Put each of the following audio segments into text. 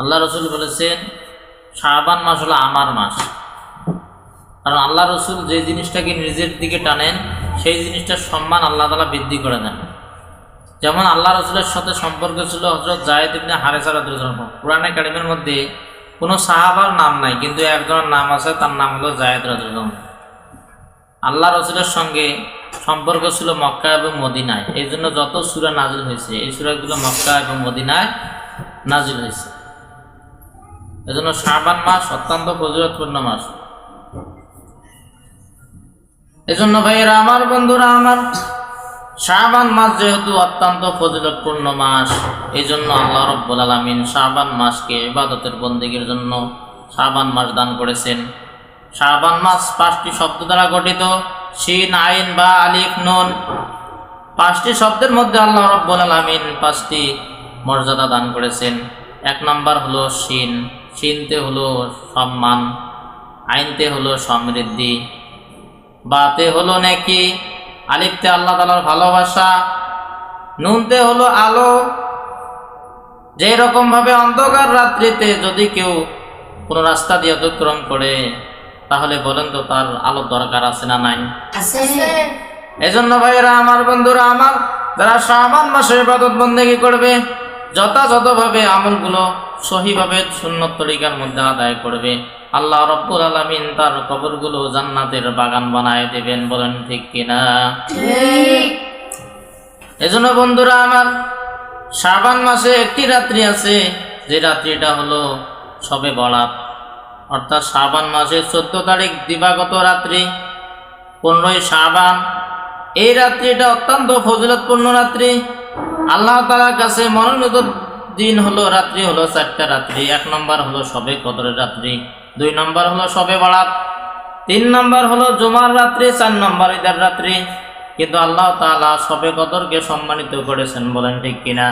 আল্লাহ রসুল বলেছেন শাহবান মাস হলো আমার মাস। কারণ আল্লাহ রসুল যে জিনিসটাকে নিজের দিকে টানেন, সেই জিনিসটার সম্মান আল্লাহ তালা বৃদ্ধি করে দেন। যেমন আল্লাহ রসুলের সাথে সম্পর্ক ছিল হজরত জায়েদ ইবনে হারেসা রাদিয়াল্লাহু পুরানে কারিমের মধ্যে কোনো সাহাবার নাম নাই, কিন্তু একজনের নাম আছে, তার নাম হলো জায়েদ রাদিয়াল্লাহু আল্লাহ রসুলের সঙ্গে সম্পর্ক ছিল মক্কা এবং মদিনায়। এই জন্য যত সুরা নাজিল হয়েছে, এই সুরাগুলো মক্কা এবং মদিনায় নাজিল হয়েছে। এজন্য শাবান মাস অত্যন্ত ফজিলতপূর্ণ মাস। এজন্য ভাইয়েরা, আমার বন্ধুরা, আমার শাবান মাস যেহেতু অত্যন্ত ফজিলতপূর্ণ মাস এই জন্য আল্লাহ রব্বুল আলমিন শাবান মাসকে ইবাদতের বন্দীগীর জন্য শাবান মাস দান করেছেন। শাবান মাস পাঁচটি শব্দ দ্বারা গঠিত, শিন, আইন বা আলিফ, নুন। পাঁচটি শব্দের মধ্যে আল্লাহ রব্বুল আলমিন পাঁচটি মর্যাদা দান করেছেন। এক নম্বর হলো শিন। শিনতে হলো সম্মান আইনতে হলো সমৃদ্ধি বাতে হলো নাকি আলিফতে আল্লাহ তালার ভালোবাসা নুনতে হলো আলো। যেই রকম ভাবে অন্ধকার রাত্রিতে যদি কেউ কোনো রাস্তা দিয়ে অতিক্রম করে তাহলে বলেন তো তার আলোর দরকার আছে না নাই? এজন্য ভাইয়েরা আমার বন্ধুরা আমার যারা শাবান মাসে ইবাদত বন্দেগী করবে যথাযথভাবে আমলগুলো সহিভাবে সুন্নত তরিকার মধ্যে আদায় করবে। আল্লাহ রব্বুল আলমিন তার কবরগুলো জান্নাতের বাগান বানায় দেবেন বলেন ঠিক কিনা? এজন্য বন্ধুরা আমার শাবান মাসে একটি রাত্রি আছে যে রাত্রিটা হলো সবে বরাত। অর্থাৎ শাবান মাসের চোদ্দ তারিখ দিবাগত রাত্রি পনেরোই শাবান। এই রাত্রিটা অত্যন্ত ফজিলতপূর্ণ রাত্রি। আল্লাহ তালার কাছে মনোনীত দিন হলো রাত্রি হলো চারটা রাত্রি এক নম্বর হলো সবে কদরের রাত্রি দুই নম্বর হলো সবে বারাত তিন নম্বর হলো জুমার রাত্রি চার নম্বর ঈদের রাত্রি। কিন্তু আল্লাহ তাআলা সবে কদরকে সম্মানিত করেছেন বলেন ঠিক কিনা?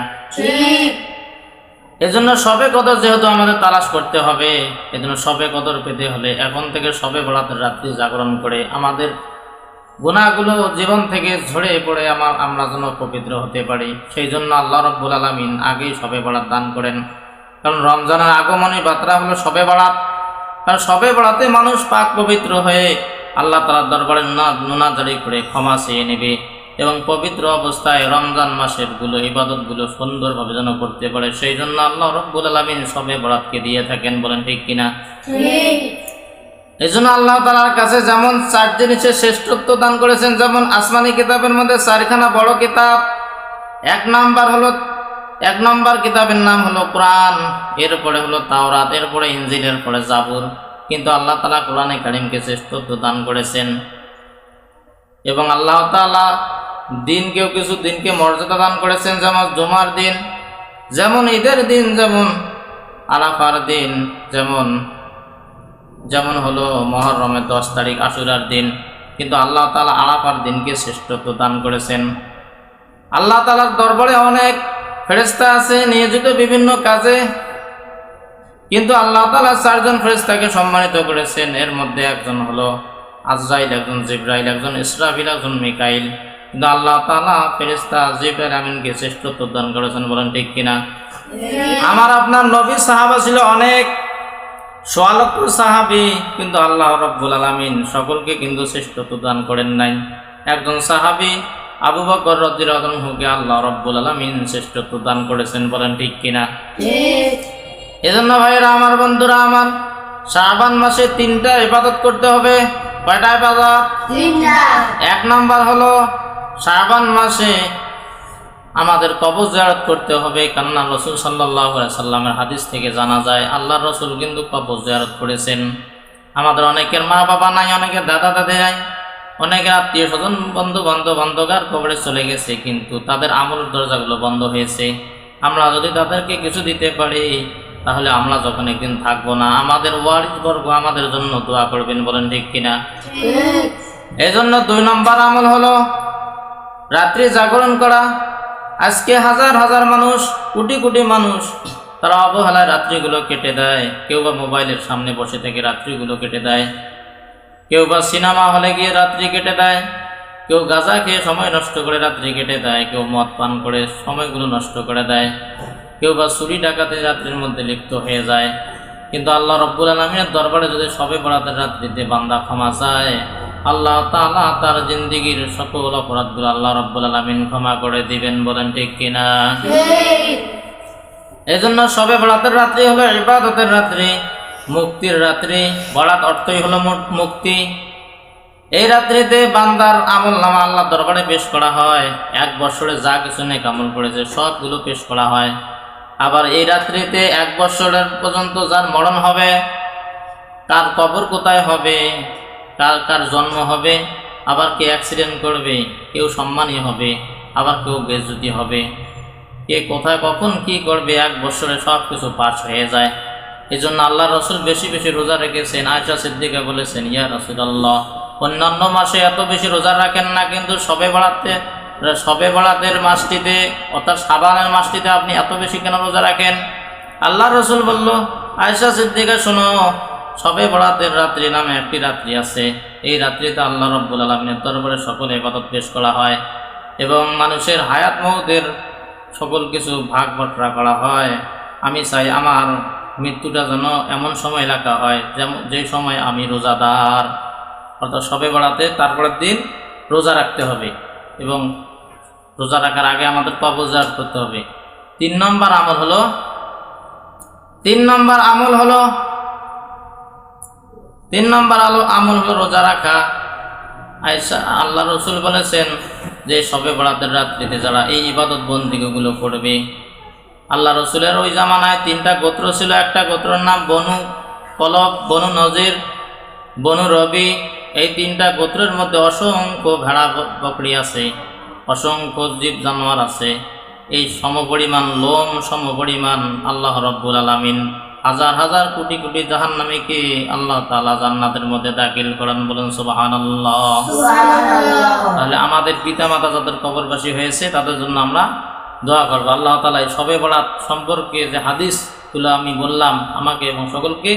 এজন্য সবে কদর যেহেতু আমাদের তালাশ করতে হবে এজন্য সবে কদর পেতে হলে এখন থেকে সবে বরাতের রাত্রি জাগরণ করে আমাদের গুণাগুলো জীবন থেকে ঝরে পড়ে আমার আমরা যেন পবিত্র হতে পারি। সেই জন্য আল্লাহ রব্বুল আলমিন আগেই সবে বরাত দান করেন। কারণ রমজানের আগমনী বার্তা হলো সবে বরাত। কারণ সবে বরাতে মানুষ পাক পবিত্র হয়ে আল্লাহ তালার দরবারে নুনাজারি করে ক্ষমা চেয়ে নেবে এবং পবিত্র অবস্থায় রমজান মাসেরগুলো ইবাদতগুলো সুন্দরভাবে যেন করতে পারে। সেই জন্য আল্লাহ রব্বুল আলমিন সবে বরাতকে দিয়ে থাকেন বলেন ঠিক কিনা? এই জন্য আল্লাহ তালার কাছে যেমন চার জিনিসের শ্রেষ্ঠত্ব দান করেছেন, যেমন আসমানি কিতাবের মধ্যে চারখানা বড় কিতাব। এক নাম্বার হলো, এক নম্বর কিতাবের নাম হলো কোরআন, এরপরে হলো তাওরাত, এরপরে ইঞ্জিল এরপরে জাবুর। কিন্তু আল্লাহ তালা কোরআনে কারিমকে শ্রেষ্ঠত্ব দান করেছেন। এবং আল্লাহ তালা দিনকেও কিছু দিনকে মর্যাদা দান করেছেন, যেমন জুমার দিন, যেমন ঈদের দিন, যেমন আরাফার দিন, যেমন যেমন হলো মহরমের দশ তারিখ আশুরার দিন কিন্তু আল্লাহ তালা আরাফার দিনকে শ্রেষ্ঠত্ব দান করেছেন। আল্লাহ তালার দরবারে অনেক ফেরেস্তা আছে নিয়োজিত বিভিন্ন কাজে কিন্তু আল্লাহ তালা চারজন ফেরেস্তাকে সম্মানিত করেছেন। এর মধ্যে একজন হলো আজরাইল একজন জিব্রাইল একজন ইসরাফিল একজন মিকাইল। কিন্তু আল্লাহ তালা ফেরেস্তা জিব্রাইল আমিনকে শ্রেষ্ঠত্ব দান করেছেন বলেন ঠিক কিনা? আমার আপনার নবী সাহাবা ছিল অনেক সোয়ালক্ষ সাহাবি কিন্তু আল্লাহ রব্বুল আলমিন সকলকে কিন্তু শ্রেষ্ঠত্ব দান করেন নাই। একজন সাহাবি আবু বকর রদিরকে আল্লাহ রব্বুল আলমিন শ্রেষ্ঠত্ব দান করেছেন বলেন ঠিক কিনা? এজন্য ভাইয়েরা আমার বন্ধুরা আমার শাবান মাসে তিনটা ইবাদত করতে হবে। কয়টা ইবাদত? এক নাম্বার হলো শাবান মাসে আমাদের কবর জিয়ারত করতে হবে কেননা রসুল সাল্লাহ সাল্লামের হাদিস থেকে জানা যায় আল্লাহ রসুল কিন্তু কবর জিয়ারত করেছেন। আমাদের অনেকের মা বাবা নাই অনেকের দাদা দাদি নাই অনেকের আত্মীয় স্বজন বন্ধু বান্ধব অন্ধকার কবরে চলে গেছে কিন্তু তাদের আমল দরজাগুলো বন্ধ হয়েছে। আমরা যদি তাদেরকে কিছু দিতে পারি তাহলে আমরা যখন একদিন থাকব না আমাদের ওয়ারিস বর্গ আমাদের জন্য দোয়া করবেন বলেন ঠিক কিনা? ঠিক। এই জন্য দুই নম্বর আমল হলো রাত্রি জাগরণ করা আজকে হাজার হাজার মানুষ, কোটি কোটি মানুষ, তারা অবহেলায় রাত্রিগুলো কেটে দেয়। কেউ বা মোবাইলের সামনে বসে থেকে রাত্রিগুলো কেটে দেয়। কেউ বা সিনেমা হলে গিয়ে রাত্রি কেটে দেয়। কেউ গাঁজা খেয়ে সময় নষ্ট করে রাত্রি কেটে দেয়। কেউ মদ পান করে সময়গুলো নষ্ট করে দেয়। কেউ বা চুরি ডাকাতি রাত্রির মধ্যে লিপ্ত হয়ে যায়। কিন্তু আল্লাহ রব্বুল আলমিনের দরবারে যদি সবে বরাতের রাত্রিতে বান্দা ক্ষমা চায় আল্লাহ তাআলা তার জিন্দিগির সকল অপরাধগুলো আল্লাহ রব্বুল আলমিন ক্ষমা করে দিবেন বলেন ঠিক কিনা? জন্য সবে বরাতের রাত্রি হলো ইবাদতের রাত্রি মুক্তির রাত্রি। বরাত অর্থই হলো মুক্তি। এই রাত্রিতে বান্দার আমল নামা আল্লাহ দরবারে পেশ করা হয়। এক বছরে যা কিছু নেক আমল করেছে সবগুলো পেশ করা হয়। আবার এই রাত্রিতে এক বছরের পর্যন্ত যার মরণ হবে তার কবর কোথায় হবে? কার কার জন্ম হবে, আবার কে অ্যাক্সিডেন্ট করবে, কেউ সম্মানী হবে, আবার কেউ বেজুতি হবে। কে কোথায়, কখন কি করবে, এক বছরে সব কিছু পাস হয়ে যায়। এই জন্য আল্লাহ রসুল বেশি বেশি রোজা রেখেছেন। আয়সা সিদ্দিকা বলেছেন, ইয়া রসুল্লাহ অন্যান্য মাসে এত বেশি রোজা রাখেন না, কিন্তু সবে বেড়াতে সবে বেড়াতের মাসটিতে, অর্থাৎ সাবানের মাসটিতে আপনি এত বেশি কেন রোজা রাখেন? আল্লাহ রসুল বলল আয়সা সিদ্দিকা, শোনো সবে বরাতের রাত্রি নামে একটি রাত্রি আছে। এই রাত্রিতে আল্লাহ রব্বুল আলমিনের দরবারে সকলে ইবাদত পেশ করা হয় এবং মানুষের হায়াত মৌতের সকল কিছু ভাগ বটরা করা হয়। আমি চাই আমার মৃত্যুটা যেন এমন সময় লেখা হয় যেমন যে সময় আমি রোজাদার। অর্থাৎ সবে বেড়াতে তারপরের দিন রোজা রাখতে হবে এবং রোজা রাখার আগে আমাদের কবজার করতে হবে। তিন নম্বর আমল হলো তিন নম্বর আমল হলো তিন নম্বর আলো আমল হলো রোজা রাখা। আয়সা আল্লাহ রসুল বলেছেন যে, সবে বরাতের রাত্রিতে যারা এই ইবাদত বন্দিগুলো করবে, আল্লাহ রসুলের ওই জামানায় তিনটা গোত্র ছিল। একটা গোত্রর নাম বনু কলব, বনু নজির, বনু রবি। এই তিনটা গোত্রের মধ্যে অসংখ্য ভেড়া বকরি আছে, অসংখ্য জীব জানোয়ার আছে। এই সমপরিমাণ লোম, সমপরিমাণ আল্লাহ রব্বুল আলামিন হাজার হাজার কোটি কোটি জাহান্নামীকে আল্লাহ তাআলা জান্নাতের মধ্যে দাখিল করেন বলেন সুবহানাল্লাহ। তাহলে আমাদের পিতা মাতা যাদের কবরবাসী হয়েছে তাদের জন্য আমরা দোয়া করব। আল্লাহ তালা এই সবে বরাত সম্পর্কে যে হাদিসগুলো আমি বললাম আমাকে এবং সকলকে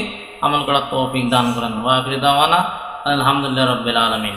আমল করার তৌফিক দান করেন। ওয়াকরি দাওয়ানা আলহামদুলিল্লাহ রবিল আলমিন।